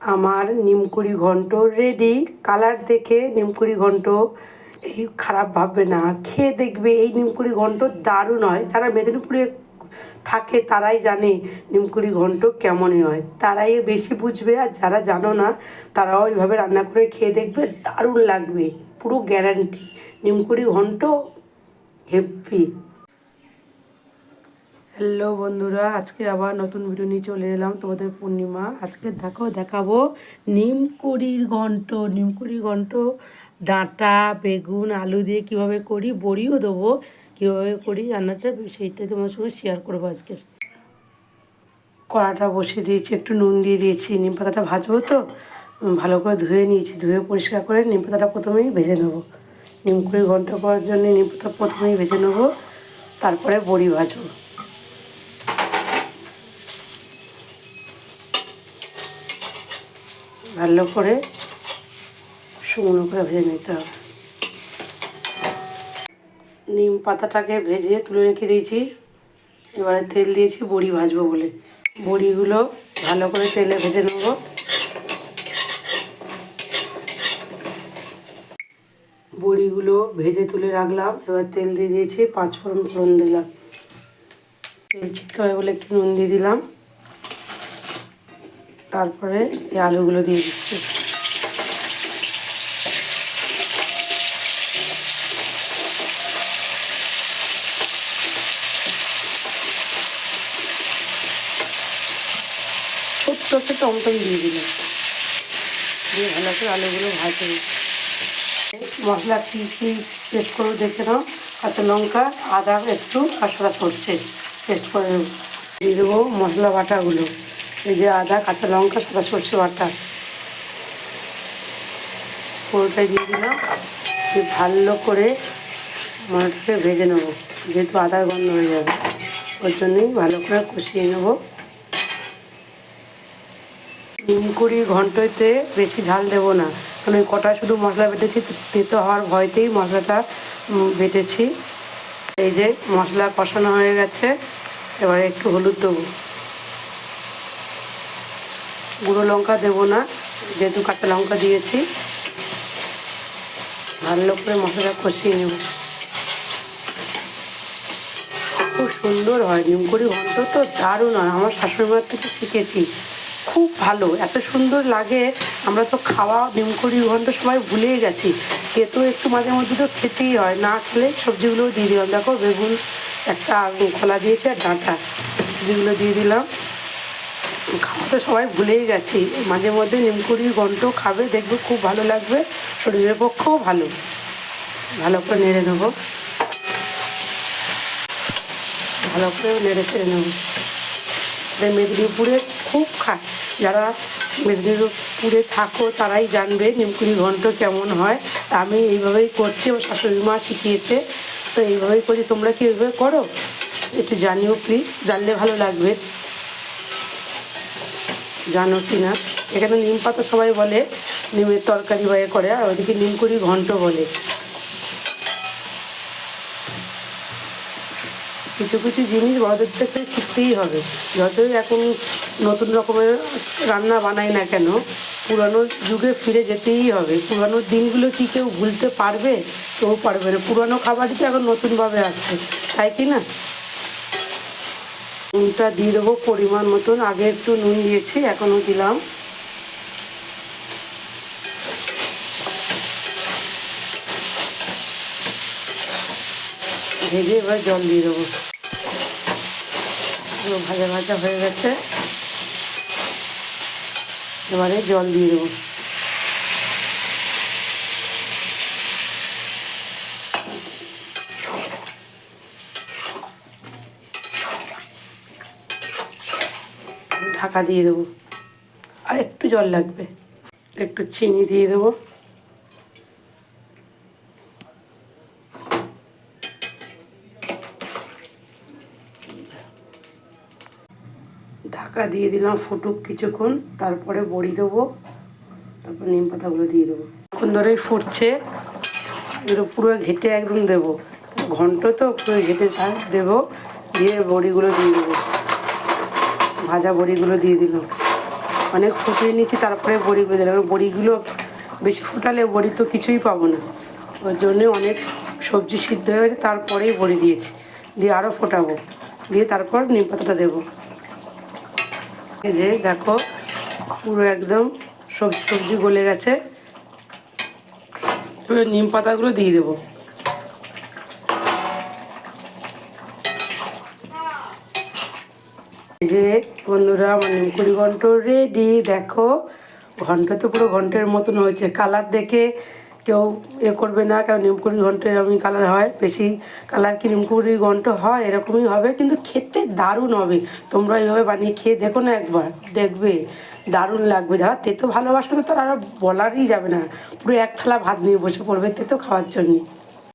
আমার নিমকুড়ি ঘন্ট ready colour দেখে নিমকুড়ি ঘন্ট, এই খারাপ ভাববে না। খেয়ে দেখবে এই নিমকুড়ি ঘন্ট দারুণ হয়। যারা মেদিনীপুরে থাকে তারাই জানে নিমকুড়ি ঘন্ট কেমনই হয়। তারাই বেশি বুঝবে আর যারা জানো না, তারাও এইভাবে রান্না করে খেয়ে দেখবে দারুণ লাগবে। পুরো গ্যারান্টি নিমকুড়ি ঘন্ট হেভি হ্যালো বন্ধুরা, আজকে আবার নতুন ভিডিও নিয়ে চলে এলাম তোমাদের পূর্ণিমা। আজকে দেখো, দেখাবো নিমকুড়ির ঘন্ট। নিমকুড়ির ঘন্ট, ডাঁটা, বেগুন, আলু দিয়ে কীভাবে করি, বড়িও দেবো কীভাবে করি, রান্নাটা সেইটাই তোমার সঙ্গে শেয়ার করব আজকে। কড়াটা বসিয়ে দিয়েছি, একটু নুন দিয়ে দিয়েছি, নিম পাতাটা ভাজবো তো ভালো করে ধুয়ে নিয়েছি, ধুয়ে পরিষ্কার করে নিম পাতাটা প্রথমেই ভেজে নেব। নিমকুড়ি ঘন্ট করার জন্য নিম পাতা প্রথমেই ভেজে নেব, তারপরে বড়ি ভাজবো। ভালো করে শুকনো করে ভেজে নিতে হবে। নিম পাতাটাকে ভেজে তুলে রেখে দিয়েছি। এবারে তেল দিয়েছি বড়ি ভাজবো বলে। বড়িগুলো ভালো করে তেলে ভেজে নেব। বড়িগুলো ভেজে তুলে রাখলাম। এবার তেল দিয়ে দিয়েছি পাঁচ ফোড়ন ফোড়ন দিলাম। তেল ছিটকে হবে বলে একটু নুন দিয়ে দিলাম। তারপরে এই আলুগুলো দিয়ে দিচ্ছি। ছোট্ট একটা টমটম দিয়ে দিলাম। দিয়ে ভালো করে আলুগুলো ভাজে মশলা কী কী পেস্ট করে দেখে নাও। কাঁচা লঙ্কা, আদা, একটু আর সাদা সরষে পেস্ট করে দিয়ে দেবো মশলা বাটাগুলো। এই যে আদা, কাঁচা লঙ্কা, সাদা সরষে বাটা। পুরোটাই দিয়ে দিলাম। দিয়ে ভালো করে মশলাটাকে ভেজে নেব। যেহেতু আদার গন্ধ হয়ে যাবে, ওর জন্যই ভালো করে কষিয়ে নেব। নিমকুড়ি ঘন্টতে বেশি ঝাল দেবো না। কারণ কটা শুধু মশলা বেটেছি, তেতো হওয়ার ভয়তেই মশলাটা বেটেছি। এই যে মশলা কষানো হয়ে গেছে, এবারে একটু হলুদ দেবো। গুঁড়ো লঙ্কা দেবো না, যেহেতু কাঁচা লঙ্কা দিয়েছি। ভালো করে মশলাটা কষিয়ে নেব। খুব সুন্দর হয় নিমকুড়ি ঘন্ট তো দারুণ হয়। আমার শাশুড়ি মার থেকে শিখেছি, খুব ভালো। এত সুন্দর লাগে, আমরা তো খাওয়া নিমকুড়ি ঘন্ট সবাই ভুলেই গেছি। খেতেও একটু মাঝে মধ্যে তো খেতেই হয়, না খেলে সবজিগুলোও দিয়ে দিলাম। দেখো বেগুন একটা খোলা দিয়েছে আর ডাঁটা, সবজিগুলো দিয়ে দিলাম। খাওয়া তো সবাই ভুলেই গেছি। মাঝে মধ্যে নিমকুড়ির ঘন্ট খাবে, দেখবে খুব ভালো লাগবে, শরীরের পক্ষেও ভালো। ভালো করে নেড়ে নেব। ভালো করে নেড়ে ছেড়ে নেব। মেদিনীপুরে খুব খায়। যারা মেদিনীপুরে থাকো, তারাই জানবে নিমকুড়ি ঘন্ট কেমন হয়। আমি এইভাবেই করছি, আমার শাশুড়ি মা শিখিয়েছে। তো এইভাবেই করছি। তোমরা কি এইভাবে করো? একটু জানিও প্লিজ, জানলে ভালো লাগবে। জানো কি না এখানে নিম পাতা সবাই বলে, নিমের তরকারি বাইরে করে, আর ওদিকে নিমকুড়ি ঘন্ট বলে। কিছু কিছু জিনিস বড়দের থেকে শিখতেই হবে। যতই এখন নতুন রকমের রান্না বানাই না কেন, পুরানো যুগে ফিরে যেতেই হবে। পুরানো দিনগুলো কি কেউ ভুলতে পারবে? কেউ পারবে না। পুরানো খাবারই তো এখন নতুনভাবে আসছে। তাই কি না? নুনটা দিয়ে দেবো পরিমাণ মতন। আগে একটু নুন দিয়েছি, এখনও দিলাম। ভেজে এবার জল দিয়ে দেবো। ভাজা ভাজা হয়ে গেছে। এবারে জল দিয়ে দেবো। ঢাকা দিয়ে দেবো। আর একটু জল লাগবে। একটু চিনি দিয়ে দেবো। ঢাকা দিয়ে দিলাম ফুটুক কিছুক্ষণ, তারপরে বড়ি দেবো। তারপর নিম পাতাগুলো দিয়ে দেবো। এখন ধরেই ফুটছে। পুরো ঘেটে একদম দেবো। ঘন্ট তো পুরো ঘেটে থাক দেবো। দিয়ে বড়িগুলো দিয়ে দেবো। ভাজা বড়িগুলো দিয়ে দিল। অনেক ফুটিয়ে নিয়েছি, তারপরে বড়িগুলো দিলাম কারণ বড়িগুলো বেশি ফুটালে বড়ি তো কিছুই পাবো না। ওর জন্য অনেক সবজি সিদ্ধ হয়ে গেছে, তারপরেই বড়ি দিয়েছি। দিয়ে আরও ফোটাবো। দিয়ে তারপর নিম পাতাটা দেবো। এই যে দেখো, পুরো একদম সবজি সবজি গলে গেছে। নিম পাতাগুলো দিয়ে দেবো এই যে বন্ধুরা, আমার নিমকুড়ি ঘন্ট রেডি দেখো, ঘন্ট তো পুরো ঘন্টের মতন হয়েছে। কালার দেখে কেউ এ করবে না, কারণ নিমকুড়ি ঘন্ট এরকমই কালার হয়, বেশি কালার কি নিমকুড়ি ঘন্ট হয়, এরকমই হবে, কিন্তু খেতে দারুণ হবে। তোমরা এইভাবে বানিয়ে খেয়ে দেখো না একবার, দেখবে, দারুণ লাগবে। যারা তেতো ভালোবাসো তো তারা বলারই যাবে না। পুরো এক থালা ভাত নিয়ে বসে পড়বে তেতো খাওয়ার জন্যে।